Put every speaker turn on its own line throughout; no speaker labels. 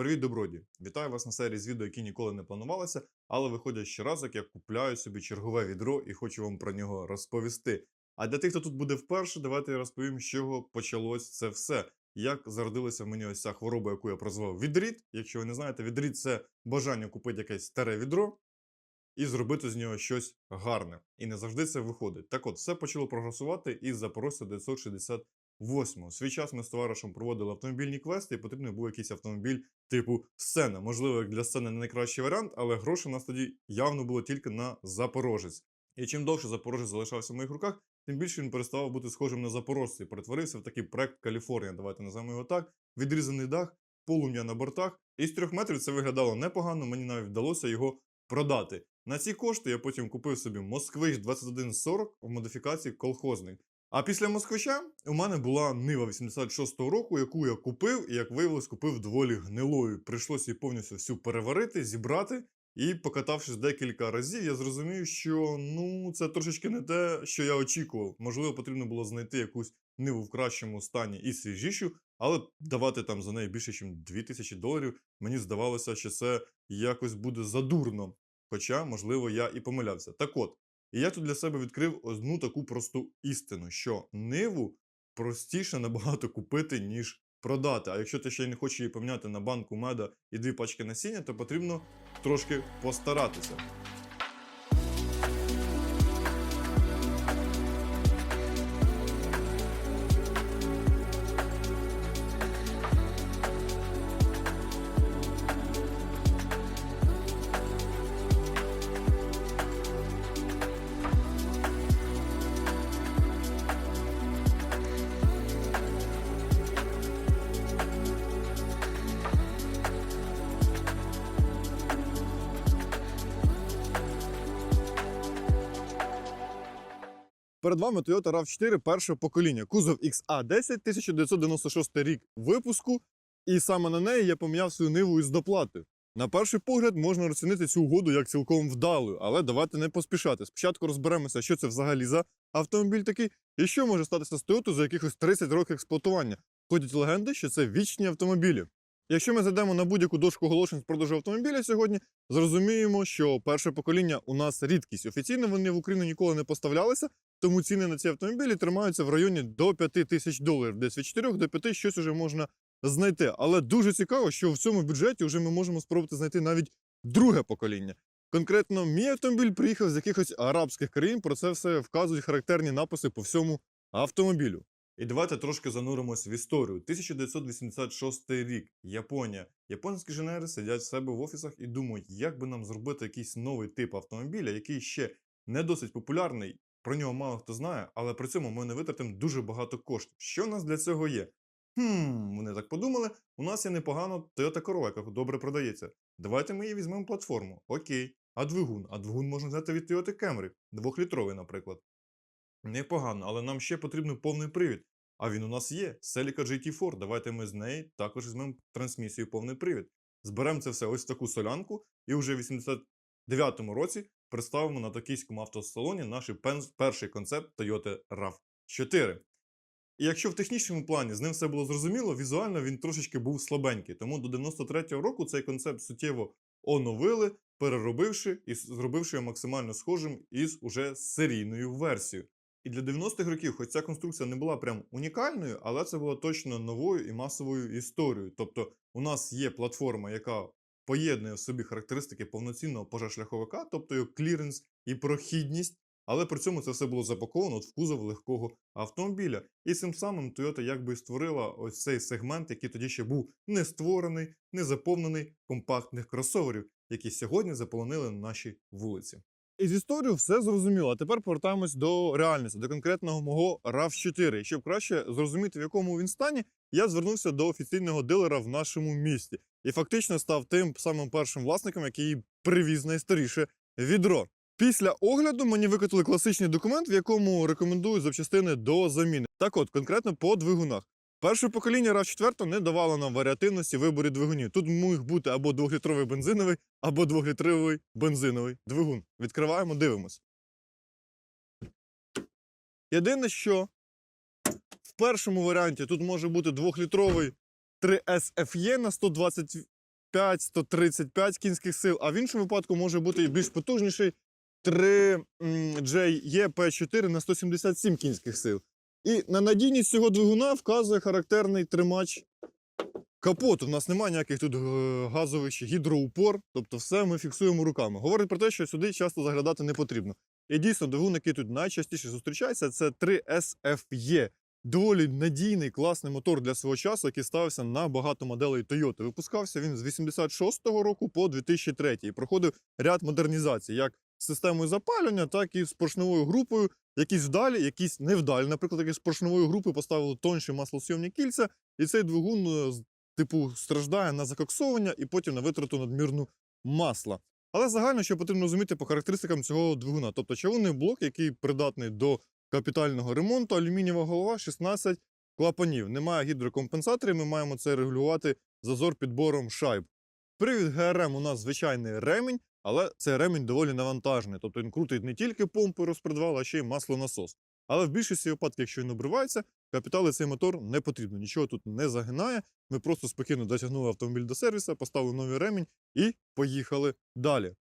Привіт, доброді! Вітаю вас на серії з відео, які ніколи не планувалися, але виходять щоразу, як я купляю собі чергове відро і хочу вам про нього розповісти. А для тих, хто тут буде вперше, давайте я розповім, з чого почалось це все. Як зародилася в мені ось ця хвороба, яку я прозвав відрід. Якщо ви не знаєте, відрід це бажання купити якесь старе відро і зробити з нього щось гарне. І не завжди це виходить. Так от, все почало прогресувати із Запорожця 968. У свій час ми з товаришем проводили автомобільні квести, і потрібен був якийсь автомобіль типу сцена. Можливо, як для сцени не найкращий варіант, але грошей у нас тоді явно було тільки на Запорожець. І чим довше Запорожець залишався в моїх руках, тим більше він переставав бути схожим на запорожця і перетворився в такий проект Каліфорнія. Давайте називаємо його так. Відрізаний дах, полум'я на бортах. І з трьох метрів це виглядало непогано. Мені навіть вдалося його продати. На ці кошти я потім купив собі Москвич 2140 в модифікації колхозник. А після москвича у мене була Нива 86-го року, яку я купив, і як виявилось, купив доволі гнилою. Прийшлося її повністю всю переварити, зібрати. І покатавшись декілька разів, я зрозумів, що ну це трошечки не те, що я очікував. Можливо, потрібно було знайти якусь ниву в кращому стані і свіжішу, але давати там за неї більше, ніж 2000 доларів, мені здавалося, що це якось буде задурно. Хоча, можливо, я і помилявся. Так от, і я тут для себе відкрив одну таку просту істину, що ниву простіше набагато купити, ніж продати. А якщо ти ще й не хочеш її поміняти на банку меда і дві пачки насіння, то потрібно трошки постаратися. Перед вами Toyota RAV4 першого покоління. Кузов XA10 1996 рік випуску, і саме на неї я поміняв свою ниву із доплати. На перший погляд можна розцінити цю угоду як цілком вдалою, але давайте не поспішати. Спочатку розберемося, що це взагалі за автомобіль такий, і що може статися з Toyota за якихось 30 років експлуатування. Ходять легенди, що це вічні автомобілі. Якщо ми зайдемо на будь-яку дошку оголошень з продажу автомобіля сьогодні, зрозуміємо, що перше покоління у нас рідкість. Офіційно вони в Україну ніколи не поставлялися, тому ціни на ці автомобілі тримаються в районі до 5 тисяч доларів. Десь від 4 до 5 щось уже можна знайти. Але дуже цікаво, що в цьому бюджеті вже ми можемо спробувати знайти навіть друге покоління. Конкретно, мій автомобіль приїхав з якихось арабських країн. Про це все вказують характерні написи по всьому автомобілю. І давайте трошки зануримось в історію. 1986 рік, Японія. Японські інженери сидять в себе в офісах і думають, як би нам зробити якийсь новий тип автомобіля, який ще не досить популярний. Про нього мало хто знає, але при цьому ми не витратимо дуже багато коштів. Що в нас для цього є? Хм, вони так подумали. У нас є непогано Toyota Corolla, яка добре продається. Давайте ми її візьмемо платформу. Окей. А двигун? А двигун можна взяти від Toyota Camry, двохлітровий, наприклад. Непогано, але нам ще потрібен повний привід. А він у нас є. Celica GT4. Давайте ми з неї також візьмемо трансмісію повний привід. Зберемо це все ось в таку солянку, і вже в 89-му році представимо на токійському автосалоні наш перший концепт Toyota RAV4. І якщо в технічному плані з ним все було зрозуміло, візуально він трошечки був слабенький. Тому до 93-го року цей концепт суттєво оновили, переробивши і зробивши його максимально схожим із уже серійною версією. І для 90-х років, хоч ця конструкція не була прям унікальною, але це була точно новою і масовою історією. Тобто, у нас є платформа, яка поєднує в собі характеристики повноцінного пожежшляховика, тобто його кліренс і прохідність, але при цьому це все було запаковано в кузов легкого автомобіля. І цим самим Toyota якби створила ось цей сегмент, який тоді ще був не створений, не заповнений компактних кросоверів, які сьогодні заполонили наші вулиці. Із історією все зрозуміло. А тепер повертаємось до реальності, до конкретного мого RAV4. І щоб краще зрозуміти, в якому він стані, я звернувся до офіційного дилера в нашому місті і фактично став тим самим першим власником, який привіз найстаріше відро. Після огляду мені викатили класичний документ, в якому рекомендують запчастини до заміни. Так от, конкретно по двигунах. Перше покоління RAV4 не давало нам варіативності в виборі двигунів. Тут міг бути або двохлітровий бензиновий, або двохлітровий бензиновий двигун. Відкриваємо, дивимось. Єдине, що в першому варіанті тут може бути двохлітровий 3SFE на 120 135 кінських сил, а в іншому випадку може бути більш потужніший 3 JE-P4 на 177 кінських сил. І на надійність цього двигуна вказує характерний тримач капоту. У нас немає ніяких тут е, газових гідроупор, тобто все ми фіксуємо руками. Говорить про те, що сюди часто заглядати не потрібно. І дійсно, двигун, який тут найчастіше зустрічається, це 3SFE. Доволі надійний, класний мотор для свого часу, який ставився на багато моделей Toyota. Випускався він з 86-го року по 2003 і проходив ряд модернізацій, як з системою запалювання, так і з поршневою групою. Якісь вдалі, якісь невдалі. Наприклад, якісь з поршневої групи поставили тонші маслосйомні кільця, і цей двигун, е, типу, страждає на закоксовування і потім на витрату надмірну масла. Але загально, що потрібно розуміти по характеристикам цього двигуна. Тобто човунний блок, який придатний до капітального ремонту, алюмінієва голова, 16 клапанів. Немає гідрокомпенсаторів, ми маємо це регулювати зазор підбором шайб. Привід ГРМ у нас звичайний ремінь, але цей ремінь доволі навантажений. Тобто він крутить не тільки помпу розпредвал, а ще й маслонасос. Але в більшості випадків, якщо він обривається, капітали цей мотор не потрібно. Нічого тут не загинає. Ми просто спокійно дотягнули автомобіль до сервісу, поставили новий ремінь і поїхали далі.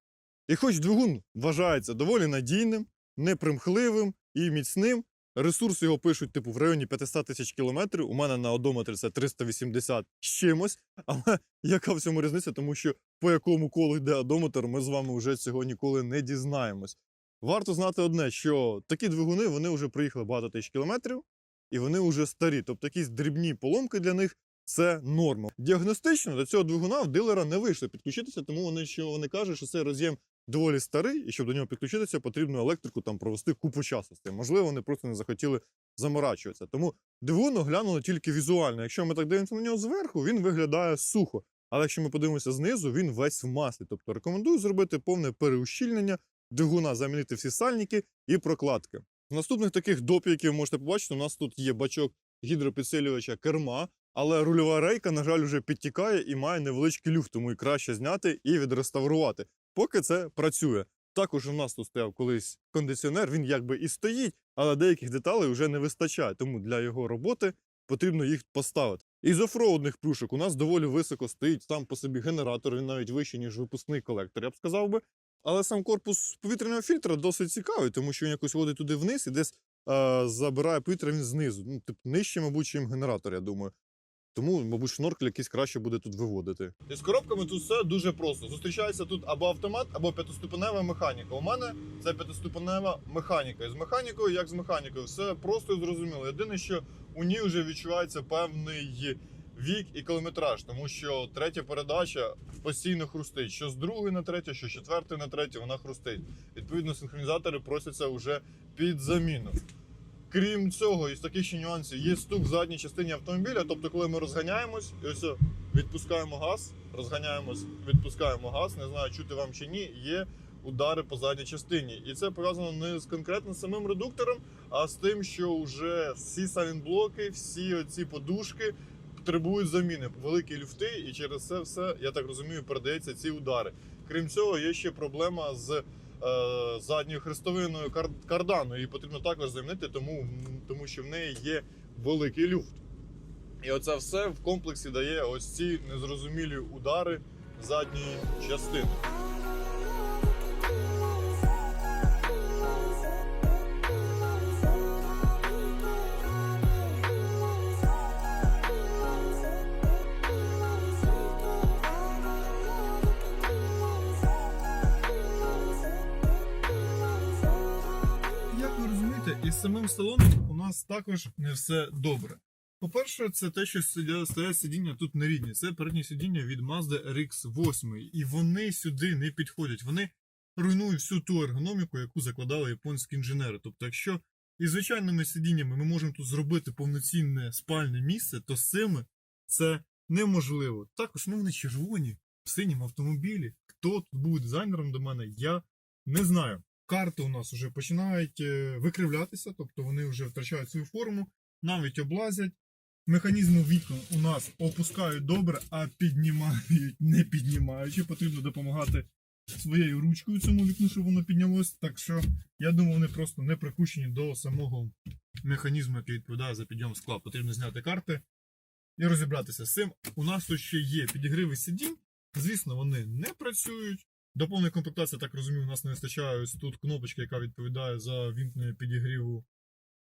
І хоч двигун вважається доволі надійним, непримхливим і міцним, ресурс його пишуть типу в районі 500 тисяч кілометрів. У мене на одометрі це 380 з чимось. Але яка в цьому різниця? Тому що по якому колу йде одометр, ми з вами вже цього ніколи не дізнаємось. Варто знати одне, що такі двигуни вони вже приїхали багато тисяч кілометрів, і вони вже старі. Тобто якісь дрібні поломки для них це норма. Діагностично до цього двигуна в дилера не вийшло підключитися, тому вони що вони кажуть, що цей роз'єм доволі старий, і щоб до нього підключитися, потрібно електрику там провести купу часу з. Можливо, вони просто не захотіли заморачуватися. Тому двигун оглянули тільки візуально. Якщо ми так дивимося на нього зверху, він виглядає сухо. Але якщо ми подивимося знизу, він весь в маслі. Тобто рекомендую зробити повне переущільнення двигуна, замінити всі сальники і прокладки. З наступних таких допів, які ви можете побачити, у нас тут є бачок гідропідсилювача керма, але рульова рейка, на жаль, вже підтікає і має невеличкий люфт, тому і краще зняти і відреставрувати. Поки це працює. Також у нас тут стояв колись кондиціонер, він якби і стоїть, але деяких деталей вже не вистачає. Тому для його роботи потрібно їх поставити. Із офроудних плюшок у нас доволі високо стоїть сам по собі генератор, він навіть вищий, ніж випускний колектор, я б сказав би. Але сам корпус повітряного фільтра досить цікавий, тому що він якось водить туди вниз і десь е, забирає повітря він знизу. Ну, типу, нижче, мабуть, чим генератор, я думаю. Тому, мабуть, шноркель якийсь краще буде тут виводити. І з коробками тут все дуже просто. Зустрічається тут або автомат, або п'ятиступенева механіка. У мене це п'ятиступенева механіка. І з механікою, як з механікою, все просто і зрозуміло. Єдине, що у ній вже відчувається певний вік і кілометраж, тому що третя передача постійно хрустить. Що з другої на третю, що з четвертої на третю, вона хрустить. Відповідно, синхронізатори просяться вже під заміну. Крім цього, із таких ще нюансів є стук в задній частині автомобіля. Тобто, коли ми розганяємось, і ось відпускаємо газ, розганяємось, відпускаємо газ. Не знаю, чути вам чи ні. Є удари по задній частині. І це пов'язано не з конкретно самим редуктором, а з тим, що вже всі салінблоки, всі оці подушки потребують заміни. Великі люфти, і через це все, я так розумію, передаються ці удари. Крім цього, є ще проблема з задньою хрестовиною кардану. Її потрібно також замінити, тому, тому що в неї є великий люфт. І оце все в комплексі дає ось ці незрозумілі удари задньої частини. Самим салоном у нас також не все добре. По-перше, це те, що стоять сидіння тут не рідні. Це передні сидіння від Mazda RX-8. І вони сюди не підходять. Вони руйнують всю ту ергономіку, яку закладали японські інженери. Тобто, якщо із звичайними сидіннями ми можемо тут зробити повноцінне спальне місце, то з цими це неможливо. Також ну, вони червоні в синьому автомобілі. Хто тут був дизайнером до мене, я не знаю. Карти у нас вже починають е, викривлятися, тобто вони вже втрачають свою форму, навіть облазять. Механізми вікон у нас опускають добре, а піднімають не піднімаючи. Потрібно допомагати своєю ручкою цьому вікну, щоб воно піднялось. Так що я думаю, вони просто не прикущені до самого механізму, який відповідає за підйом скла. Потрібно зняти карти і розібратися з цим. У нас тут ще є підігриви сидінь, Звісно, вони не працюють. До повної комплектації, так розумію, у нас не вистачає ось тут кнопочка, яка відповідає за вімкнення підігріву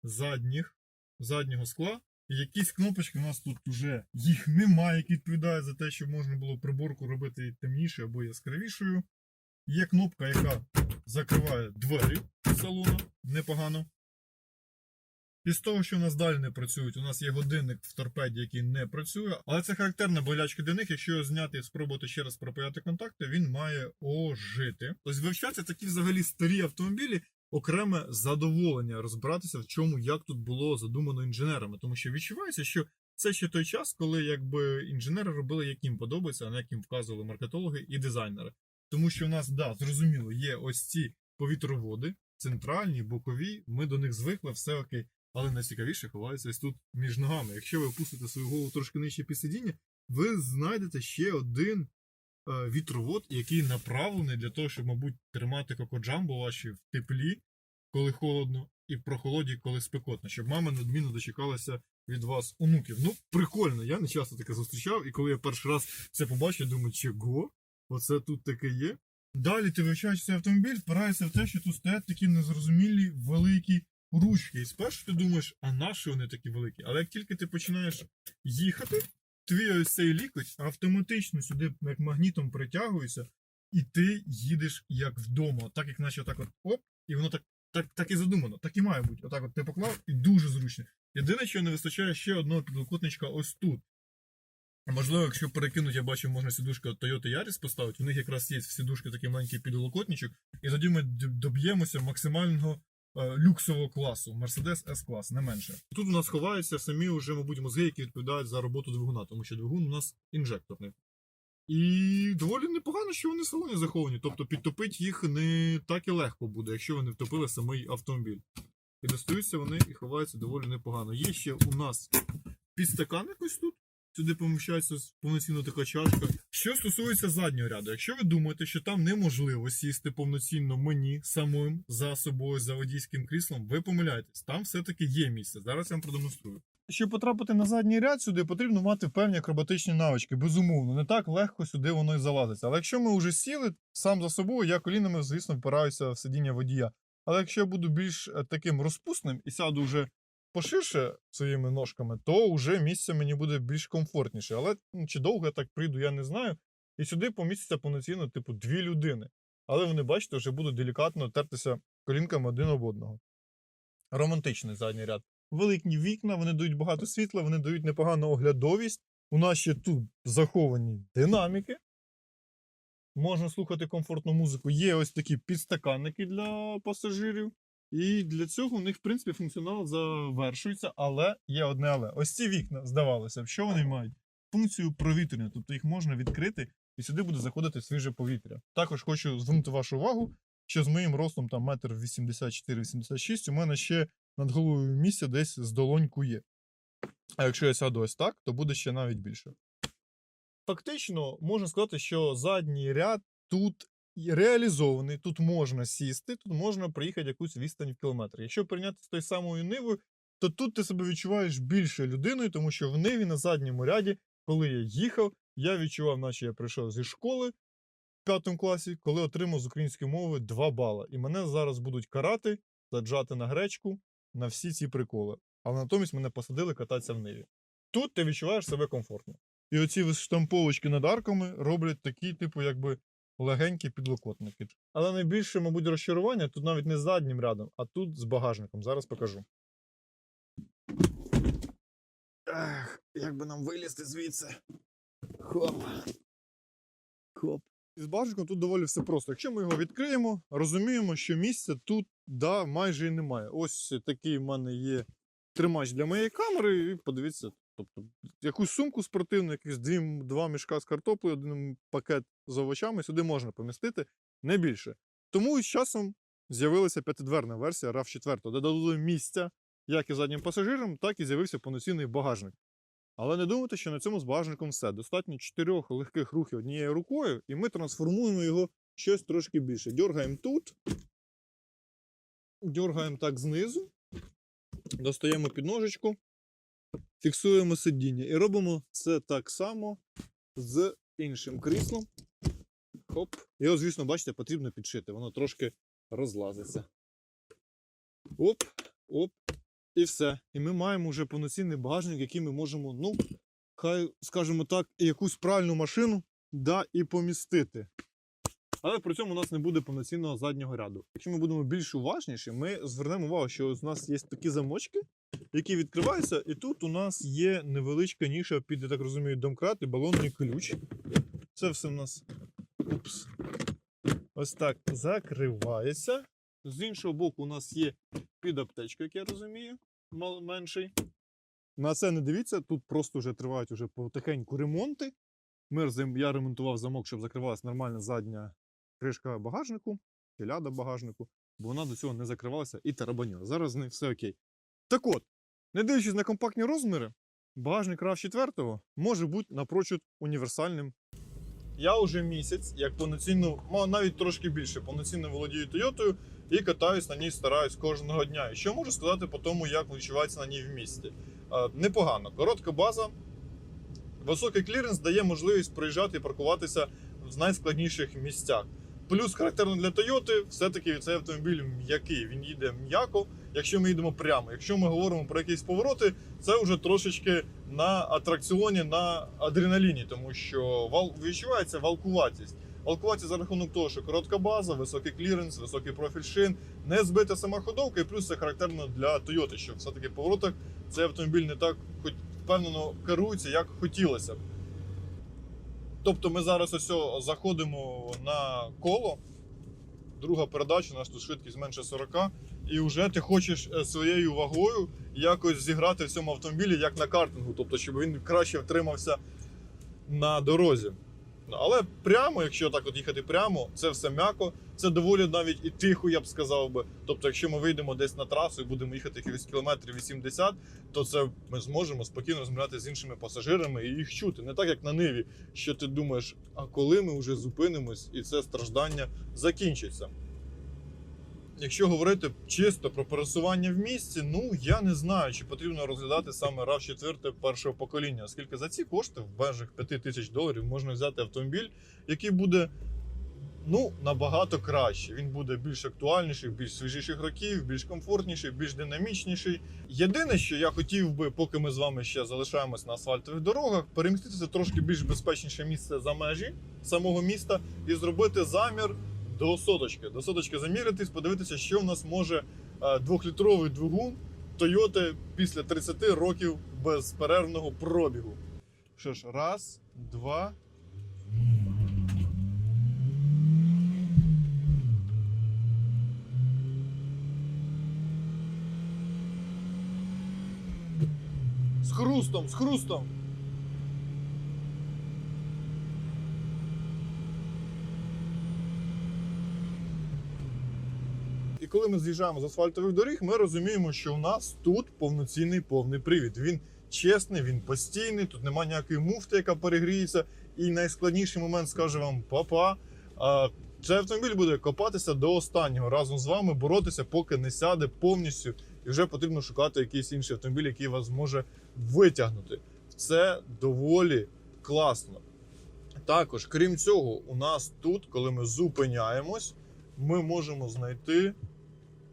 задніх, заднього скла. І якісь кнопочки у нас тут вже їх немає, які відповідають за те, щоб можна було приборку робити темнішою або яскравішою. Є кнопка, яка закриває двері салону непогано. Із того, що у нас далі не працюють, у нас є годинник в торпеді, який не працює, але це характерна болячка для них. Якщо його зняти і спробувати ще раз пропаяти контакти, він має ожити. Тобто вивчаться такі взагалі старі автомобілі, окреме задоволення розбиратися в чому, як тут було задумано інженерами, тому що відчувається, що це ще той час, коли якби інженери робили, як їм подобається, а не як їм вказували маркетологи і дизайнери. Тому що у нас, да, зрозуміло, є ось ці повітроводи, центральні, бокові, ми до них звикли, все окей. Але найцікавіше ховається ось тут між ногами. Якщо ви опустите свою голову трошки нижче під сидіння, ви знайдете ще один е, вітровод, який направлений для того, щоб, мабуть, тримати кокоджамбо ваші в теплі, коли холодно, і в прохолоді, коли спекотно, щоб мама надмінно дочекалася від вас онуків. Ну, прикольно, я не часто таке зустрічав, і коли я перший раз це побачив, думаю, чого? Оце тут таке є. Далі ти вивчаєш цей автомобіль, впираєшся в те, що тут стоять такі незрозумілі великі ручки. І спершу ти думаєш, а наші вони такі великі? Але як тільки ти починаєш їхати, твій ось цей лікоть автоматично сюди як магнітом притягується, і ти їдеш як вдома. Так як наче отак от оп, і воно так, так, так і задумано, так і має бути. Отак от ти поклав і дуже зручно. Єдине, що не вистачає ще одного підлокотничка ось тут. Можливо, якщо перекинуть, я бачу, можна сідушка Toyota Yaris поставити. У них якраз є в сідушки такий маленький підлокотничок, і тоді ми доб'ємося максимального люксового класу Mercedes S-клас, не менше. Тут у нас ховаються самі вже, мабуть, мозги, які відповідають за роботу двигуна, тому що двигун у нас інжекторний. І доволі непогано, що вони в салоні заховані. Тобто підтопити їх не так і легко буде, якщо вони втопили самий автомобіль. І достаються вони і ховаються доволі непогано. Є ще у нас підстаканник ось тут. Сюди поміщається повноцінно така чашка. Що стосується заднього ряду, якщо ви думаєте, що там неможливо сісти повноцінно мені самим за собою за водійським кріслом, ви помиляєтесь. Там все-таки є місце. Зараз я вам продемонструю. Щоб потрапити на задній ряд сюди, потрібно мати певні акробатичні навички. Безумовно, не так легко сюди воно і залазиться. Але якщо ми вже сіли сам за собою, я колінами, звісно, впираюся в сидіння водія. Але якщо я буду більш е, таким розпусним і сяду вже поширше своїми ножками, то вже місце мені буде більш комфортніше. Але ну, чи довго я так прийду, я не знаю. І сюди поміститься повноцінно, типу, дві людини. Але вони, бачите, вже будуть делікатно тертися колінками один об одного. Романтичний задній ряд. Великі вікна, вони дають багато світла, вони дають непогану оглядовість. У нас ще тут заховані динаміки. Можна слухати комфортну музику. Є ось такі підстаканники для пасажирів. І для цього у них, в принципі, функціонал завершується, але є одне але. Ось ці вікна, здавалося б, що вони мають? Функцію провітрення, тобто їх можна відкрити і сюди буде заходити свіже повітря. Також хочу звернути вашу увагу, що з моїм ростом там метр 84-86 у мене ще над головою місця десь з долоньку є. А якщо я сяду ось так, то буде ще навіть більше. Фактично, можна сказати, що задній ряд тут реалізований, тут можна сісти, тут можна проїхати якусь відстань в кілометр. Якщо порівняти з тою самою нивою, то тут ти себе відчуваєш більше людиною, тому що в ниві на задньому ряді, коли я їхав, я відчував, наче я прийшов зі школи в п'ятому класі, коли отримав з української мови 2 бала. І мене зараз будуть карати, саджати на гречку на всі ці приколи. Але натомість мене посадили кататися в ниві. Тут ти відчуваєш себе комфортно. І оці штамповочки над арками роблять такі, типу, якби легенькі підлокотники. Але найбільше, мабуть, розчарування тут навіть не з заднім рядом, а тут з багажником. Зараз покажу. Ех, як би нам вилізти звідси. Хоп. Хоп. Із багажником тут доволі все просто. Якщо ми його відкриємо, розуміємо, що місця тут да, майже і немає. Ось такий в мене є тримач для моєї камери, і подивіться, тобто якусь сумку спортивну, якісь дві, два мішка з картоплею, один пакет з овочами сюди можна помістити, не більше. Тому з часом з'явилася п'ятидверна версія rav 4 де додали місця як і заднім пасажирам, так і з'явився повноцінний багажник. Але не думайте, що на цьому з багажником все. Достатньо чотирьох легких рухів однією рукою, і ми трансформуємо його в щось трошки більше. Дьоргаємо тут, дьоргаємо так знизу, достаємо підножечку, фіксуємо сидіння і робимо це так само з іншим кріслом. Хоп. Його, звісно, бачите, потрібно підшити. Воно трошки розлазиться. Оп, оп. І все. І ми маємо вже повноцінний багажник, який ми можемо, ну, хай, скажімо так, якусь пральну машину да, і помістити. Але при цьому у нас не буде повноцінного заднього ряду. Якщо ми будемо більш уважніші, ми звернемо увагу, що у нас є такі замочки, які відкриваються, і тут у нас є невеличка ніша під, я так розумію, домкрат і балонний ключ. Це все в нас упс, ось так закривається. З іншого боку, у нас є під аптечка, як я розумію, менший. На це не дивіться, тут просто вже тривають уже потихеньку ремонти. Ми, я ремонтував замок, щоб закривалася нормальна задня кришка багажнику, ляда багажнику, бо вона до цього не закривалася і тарабаніла. Зараз з нею все окей. Так от, не дивлячись на компактні розміри, багажник rav 4 може бути напрочуд універсальним. Я вже місяць, як повноцінно, навіть трошки більше, повноцінно володію Тойотою і катаюсь на ній, стараюсь кожного дня. І що можу сказати по тому, як відчувається на ній в місті? Непогано. Коротка база, високий кліренс дає можливість проїжджати і паркуватися в найскладніших місцях. Плюс характерно для Тойоти, все-таки цей автомобіль м'який, він їде м'яко, якщо ми їдемо прямо. Якщо ми говоримо про якісь повороти, це вже трошечки на атракціоні, на адреналіні, тому що вал... відчувається валкуватість. Валкуватість за рахунок того, що коротка база, високий кліренс, високий профіль шин, не збита сама ходовка, і плюс це характерно для Тойоти, що все-таки в поворотах цей автомобіль не так хоч впевнено керується, як хотілося б. Тобто ми зараз ось заходимо на коло. Друга передача, нас тут швидкість менше 40, і вже ти хочеш е, своєю вагою якось зіграти в цьому автомобілі як на картингу, тобто, щоб він краще втримався на дорозі. Але прямо, якщо так от їхати прямо, це все м'яко, це доволі навіть і тихо, я б сказав би. Тобто, якщо ми вийдемо десь на трасу і будемо їхати якихось кілометрів 80, то це ми зможемо спокійно розмовляти з іншими пасажирами і їх чути. Не так як на ниві, що ти думаєш, а коли ми вже зупинимось і це страждання закінчиться. Якщо говорити чисто про пересування в місті, ну я не знаю, чи потрібно розглядати саме rav 4 першого покоління, оскільки за ці кошти в межах 5 тисяч доларів можна взяти автомобіль, який буде ну, набагато краще. Він буде більш актуальніший, більш свіжіших років, більш комфортніший, більш динамічніший. Єдине, що я хотів би, поки ми з вами ще залишаємось на асфальтових дорогах, переміститися трошки більш безпечніше місце за межі самого міста і зробити замір до соточки. До соточки заміритись, подивитися, що в нас може е, двохлітровий двигун Toyota після 30 років безперервного пробігу. Що ж, раз, два. З хрустом, з хрустом. Коли ми з'їжджаємо з асфальтових доріг, ми розуміємо, що у нас тут повноцінний повний привід. Він чесний, він постійний, тут немає ніякої муфти, яка перегріється. І найскладніший момент скаже вам папа. А цей автомобіль буде копатися до останнього разом з вами, боротися, поки не сяде повністю. І вже потрібно шукати якийсь інший автомобіль, який вас зможе витягнути. Це доволі класно. Також, крім цього, у нас тут, коли ми зупиняємось, ми можемо знайти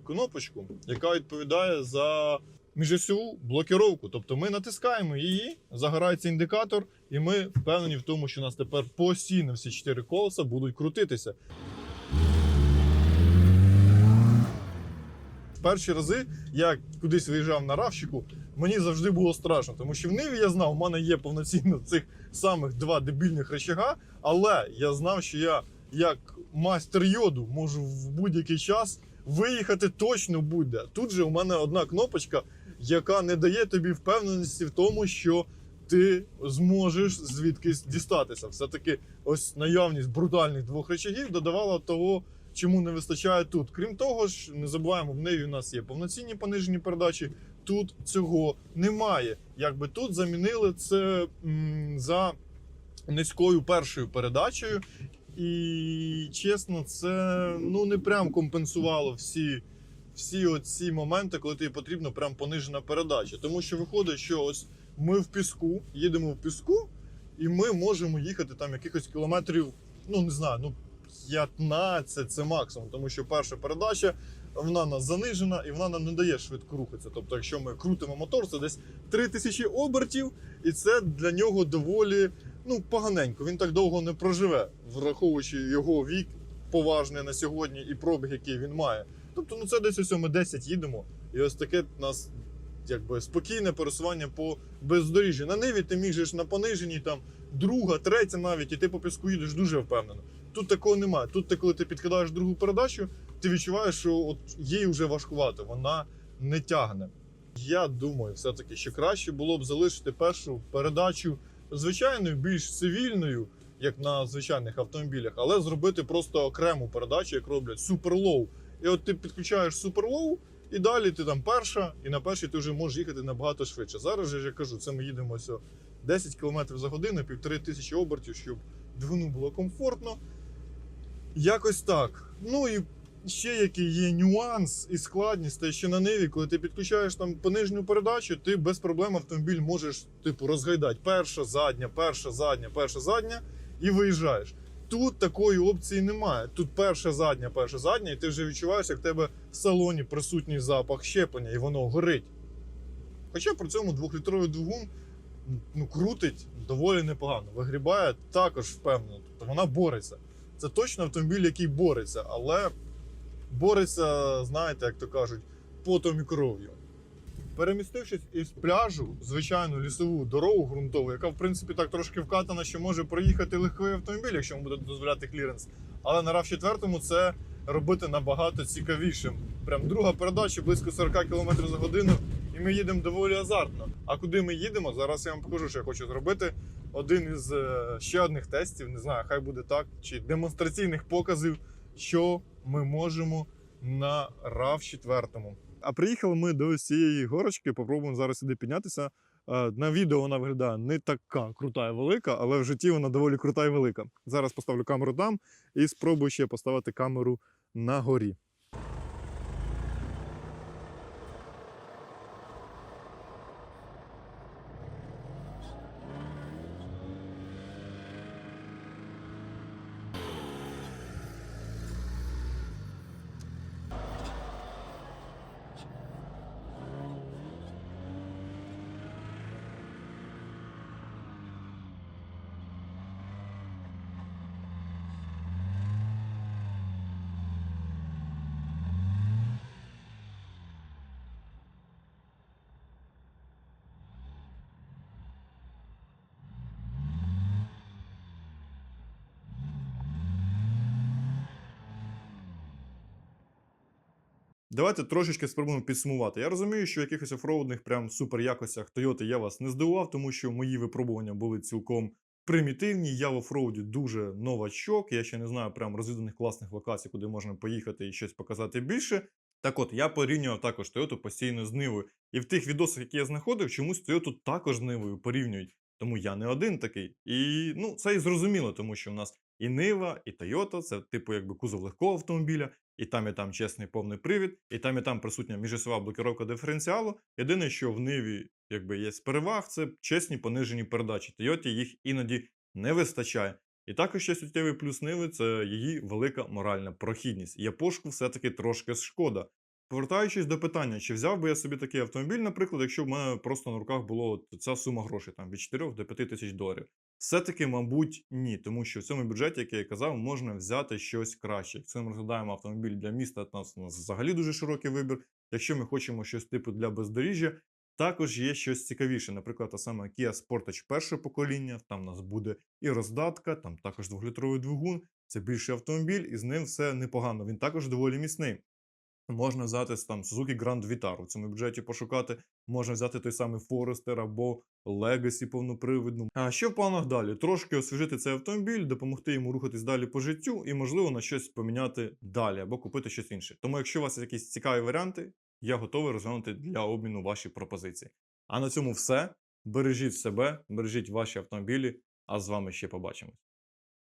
кнопочку, яка відповідає за міжосьову блокіровку. Тобто ми натискаємо її, загорається індикатор, і ми впевнені в тому, що у нас тепер постійно всі чотири колеса будуть крутитися. Перші рази я кудись виїжджав на равщику, мені завжди було страшно, тому що в Ниві я знав, у мене є повноцінно цих самих два дебільних речага, але я знав, що я як майстер йоду можу в будь-який час виїхати точно будь-де. Тут же у мене одна кнопочка, яка не дає тобі впевненості в тому, що ти зможеш звідкись дістатися. Все-таки ось наявність брутальних двох речагів додавала того, чому не вистачає тут. Крім того ж, не забуваємо, в неї у нас є повноцінні понижені передачі. Тут цього немає. Якби тут замінили це м, за низькою першою передачею. І чесно, це ну не прям компенсувало всі, всі оці моменти, коли тобі потрібно прям понижена передача. Тому що виходить, що ось ми в піску, їдемо в піску, і ми можемо їхати там якихось кілометрів, ну не знаю, ну 15 це максимум, тому що перша передача вона нас занижена і вона нам не дає швидко рухатися. Тобто, якщо ми крутимо мотор, це десь 3000 обертів, і це для нього доволі ну, поганенько. Він так довго не проживе, враховуючи його вік поважний на сьогодні і пробіг, який він має. Тобто, ну це десь ось ми 10 їдемо, і ось таке нас якби спокійне пересування по бездоріжжю. На ниві ти міжеш на пониженій, там друга, третя навіть, і ти по піску їдеш дуже впевнено. Тут такого немає. Тут ти, коли ти підкидаєш другу передачу, ти відчуваєш, що от їй вже важкувато, вона не тягне. Я думаю, все-таки, що краще було б залишити першу передачу звичайною, більш цивільною, як на звичайних автомобілях, але зробити просто окрему передачу, як роблять суперлоу. І от ти підключаєш суперлоу, і далі ти там перша, і на першій ти вже можеш їхати набагато швидше. Зараз же я кажу, це ми їдемо ось 10 км за годину, півтори тисячі обертів, щоб двигуну було комфортно. Якось так. Ну і ще який є нюанс і складність, те, що на Ниві, коли ти підключаєш там понижню передачу, ти без проблем автомобіль можеш типу розгайдати перша, задня, перша, задня, перша, задня і виїжджаєш. Тут такої опції немає. Тут перша задня, перша задня, і ти вже відчуваєш, як в тебе в салоні присутній запах щеплення, і воно горить. Хоча при цьому двохлітровий двигун ну, крутить доволі непогано. Вигрібає також впевнено. Тобто вона бореться. Це точно автомобіль, який бореться, але бореться, знаєте, як то кажуть, потом і кров'ю. Перемістившись із пляжу, звичайну лісову дорогу ґрунтову, яка в принципі так трошки вкатана, що може проїхати легкий автомобіль, якщо йому буде дозволяти кліренс. Але на rav 4 це робити набагато цікавішим. Прям друга передача близько 40 км за годину, і ми їдемо доволі азартно. А куди ми їдемо? Зараз я вам покажу, що я хочу зробити. Один із е, ще одних тестів, не знаю, хай буде так, чи демонстраційних показів, що ми можемо на rav 4 А приїхали ми до цієї горочки, попробуємо зараз сюди піднятися. Е, На відео вона виглядає не така крута і велика, але в житті вона доволі крута і велика. Зараз поставлю камеру там і спробую ще поставити камеру на горі. Давайте трошечки спробуємо підсумувати. Я розумію, що в якихось офроудних прям супер якостях Toyota я вас не здивував, тому що мої випробування були цілком примітивні. Я в офроуді дуже новачок. Я ще не знаю прям розвіданих класних локацій, куди можна поїхати і щось показати більше. Так от, я порівнював також Toyota постійно з Нивою. І в тих відосах, які я знаходив, чомусь Toyota також з Нивою порівнюють. Тому я не один такий. І ну, це і зрозуміло, тому що в нас і Нива, і Toyota, це типу якби кузов легкого автомобіля, і там, і там чесний повний привід, і там, і там присутня міжосова блокировка диференціалу. Єдине, що в Ниві якби є з переваг, це чесні понижені передачі. Toyota їх іноді не вистачає. І також ще суттєвий плюс Ниви це її велика моральна прохідність. Япошку все-таки трошки шкода. Повертаючись до питання, чи взяв би я собі такий автомобіль, наприклад, якщо в мене просто на руках було ця сума грошей там від 4 до 5 тисяч доларів. Все-таки, мабуть, ні, тому що в цьому бюджеті, як я і казав, можна взяти щось краще. Якщо ми розглядаємо автомобіль для міста, то у нас, взагалі дуже широкий вибір. Якщо ми хочемо щось типу для бездоріжжя, також є щось цікавіше. Наприклад, та сама Kia Sportage першого покоління, там у нас буде і роздатка, там також двохлітровий двигун. Це більший автомобіль, і з ним все непогано. Він також доволі міцний. Можна взяти там Suzuki Grand Vitara, у цьому бюджеті пошукати. Можна взяти той самий Forester або Legacy повнопривідну. А що в планах далі? Трошки освіжити цей автомобіль, допомогти йому рухатись далі по життю і, можливо, на щось поміняти далі або купити щось інше. Тому, якщо у вас є якісь цікаві варіанти, я готовий розглянути для обміну ваші пропозиції. А на цьому все. Бережіть себе, бережіть ваші автомобілі, а з вами ще побачимось.